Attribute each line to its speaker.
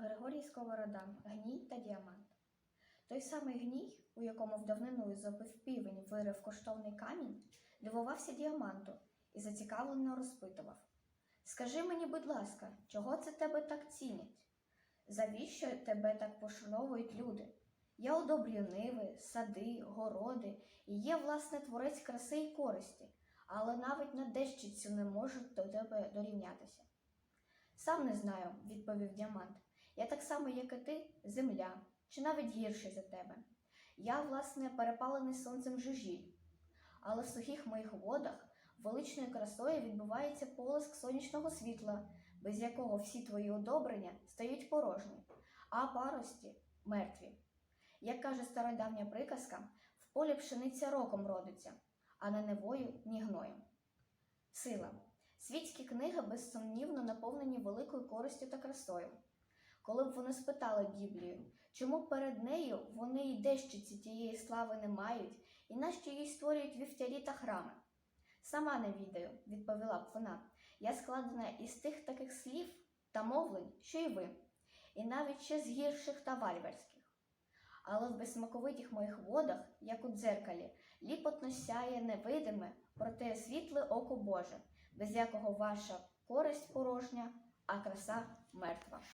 Speaker 1: Григорій Сковорода Гній та діамант. Той самий гній, у якому в давнину зобив півень вирив коштовний камінь, дивувався діаманту і зацікавлено розпитував Скажи мені, будь ласка, чого це тебе так цінять? Завіщо тебе так пошановують люди? Я одобрюю ниви, сади, городи і є, власне, творець краси і користі, але навіть на дещицю не можуть до тебе дорівнятися. Сам не знаю, відповів діамант. Я так само, як і ти, земля, чи навіть гірший за тебе. Я, власне, перепалений сонцем жужіль, але в сухих моїх водах величною красою відбувається полиск сонячного світла, без якого всі твої одобрення стають порожні, а парості мертві. Як каже стародавня приказка, в полі пшениця роком родиться, а не невою ні гноєм. Сила. Світські книги безсумнівно наповнені великою користю та красою. Коли б вони спитали Біблію, чому перед нею вони й дещиці тієї слави не мають, і нащо їй створюють вівтярі та храми? Сама не відаю, відповіла б вона. Я складена із тих таких слів та мовлень, що й ви, і навіть ще з гірших та варварських. Але в безсмаковитих моїх водах, як у дзеркалі, ліпотно сяє невидиме, проте світле око Боже, без якого ваша користь порожня, а краса мертва.